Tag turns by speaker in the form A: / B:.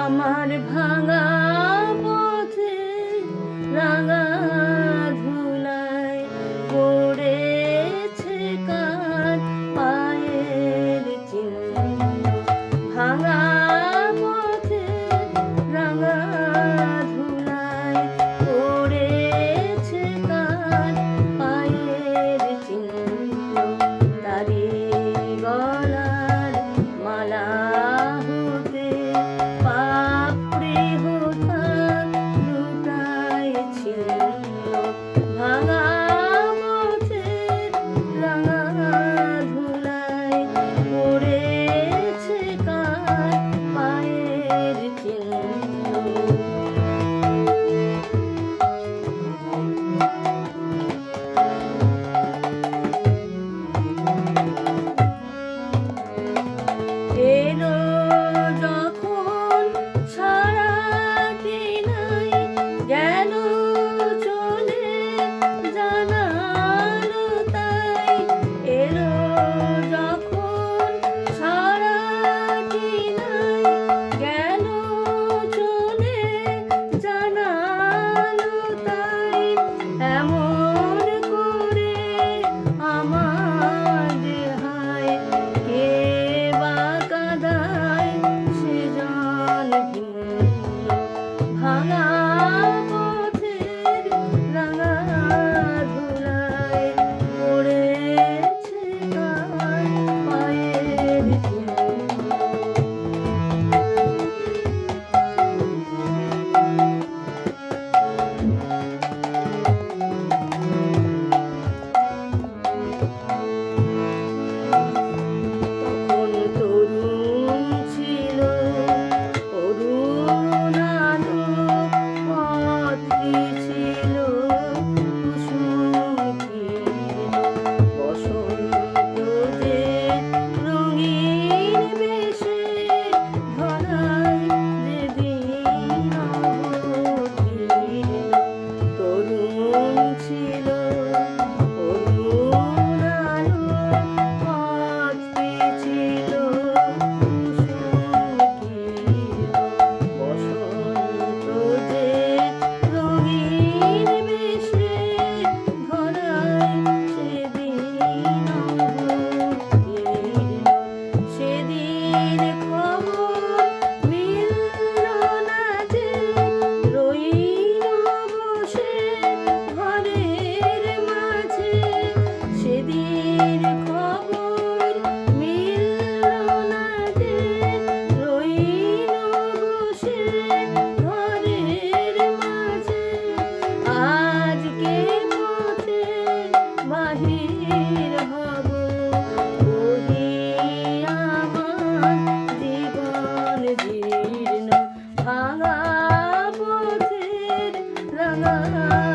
A: আমার ভাঙা পথে রাঙা ধুলায় পড়েছে কান পায়ের চিহ্ন। ভাঙা পথে রাঙা ধুলায় পড়েছে কান পায়ের চিহ্ন। তারি গলার মালা Allah.